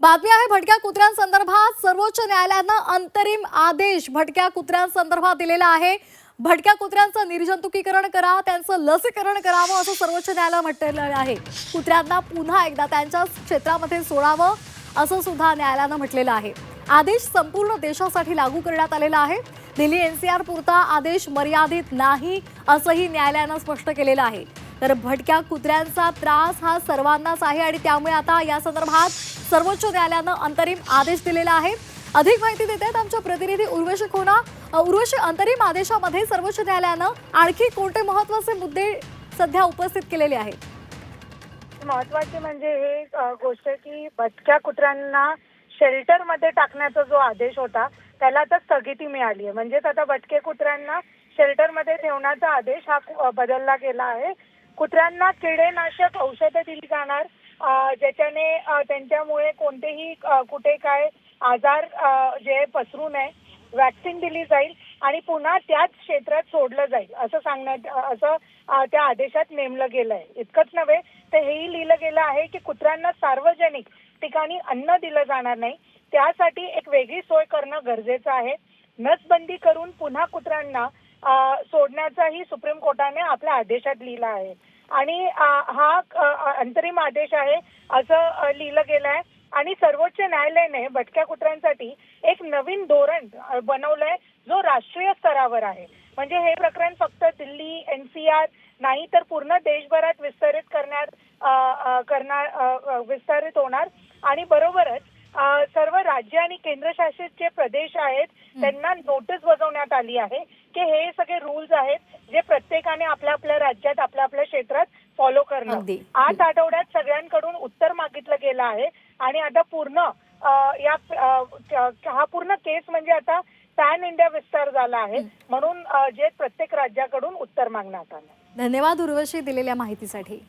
बातमी आहे भटक्या कुत्र्यांसंदर्भात सर्वोच्च न्यायालयानं अंतरिम आदेश भटक्या कुत्र्यांसंदर्भात दिलेला आहे. भटक्या कुत्र्यांचं निर्जंतुकीकरण करा त्यांचं लसीकरण करावं असं सर्वोच्च न्यायालय म्हटलेलं आहे. कुत्र्यांना पुन्हा एकदा त्यांच्या क्षेत्रामध्ये सोडावं असं सुद्धा न्यायालयानं म्हटलेलं आहे. आदेश संपूर्ण देशासाठी लागू करण्यात आलेला आहे. दिल्ली एनसीआर पुरता आदेश मर्यादित नाही असंही न्यायालयानं स्पष्ट केलेलं आहे. तर भटक्या कुत्र्यांचा त्रास हा सर्वांनाच आहे आणि त्यामुळे आता या संदर्भात सर्वोच्च न्यायालयानं अंतरिम आदेश दिलेला आहे. अधिक माहिती देत आहेत आमच्या प्रतिनिधी उर्वशी खोना. उर्वशी अंतरिम आदेशामध्ये सर्वोच्च न्यायालयानं आणखी कोणते महत्त्वाचे मुद्दे सध्या उपस्थित केलेले आहेत? महत्त्वाचे म्हणजे हे गोष्ट की भटक्या कुत्र्यांना शेल्टरमध्ये टाकण्याचा जो आदेश होता त्याला आता स्थगिती मिळाली आहे. म्हणजेच आता भटके कुत्र्यांना शेल्टरमध्ये ठेवण्याचा आदेश हा बदलला गेला आहे. कुत्र्यांना किडेनाशक औषधं दिली जाणार ज्याच्याने त्यांच्यामुळे कोणतेही कुठे काय आजार जे पसरू नये वॅक्सिन दिली जाईल आणि पुन्हा त्याच क्षेत्रात सोडलं जाईल असं सांगण्यात असं त्या आदेशात नेमलं गेलं आहे इतकंच नव्हे तर हेही लिहिलं गेलं आहे की कुत्र्यांना सार्वजनिक ठिकाणी अन्न दिलं जाणार नाही. त्यासाठी एक वेगळी सोय करणं गरजेचं आहे. नसबंदी करून पुन्हा कुत्र्यांना सोडण्याचाही सुप्रीम कोर्टाने आपल्या आदेशात लिहिला आहे. आणि हा अंतरिम आदेश आहे असं लिहिलं गेलं आहे आणि सर्वोच्च न्यायालयाने भटक्या कुत्र्यांसाठी एक नवीन धोरण बनवलंय जो राष्ट्रीय स्तरावर आहे. म्हणजे हे प्रकरण फक्त दिल्ली एनसीआर नाही तर पूर्ण देशभरात विस्तारित करण्यात करणार विस्तारित होणार. आणि बरोबरच सर्व राज्य आणि केंद्रशासित जे प्रदेश आहेत त्यांना नोटीस बजावण्यात आली आहे. की हे सगळे रूल्स आहेत जे प्रत्येकाने आपल्या आपल्या राज्यात आपल्या आपल्या क्षेत्रात फॉलो करणं. अगदी. आठ आठवड्यात सगळ्यांकडून उत्तर मागितलं गेलं आहे. आणि आता पूर्ण अ, या अ, क- हा पूर्ण केस म्हणजे आता पॅन इंडिया विस्तार झाला आहे. म्हणून अ, जे प्रत्येक राज्याकडून उत्तर मागण्यात आलं. धन्यवाद उर्वशी दिलेल्या माहितीसाठी.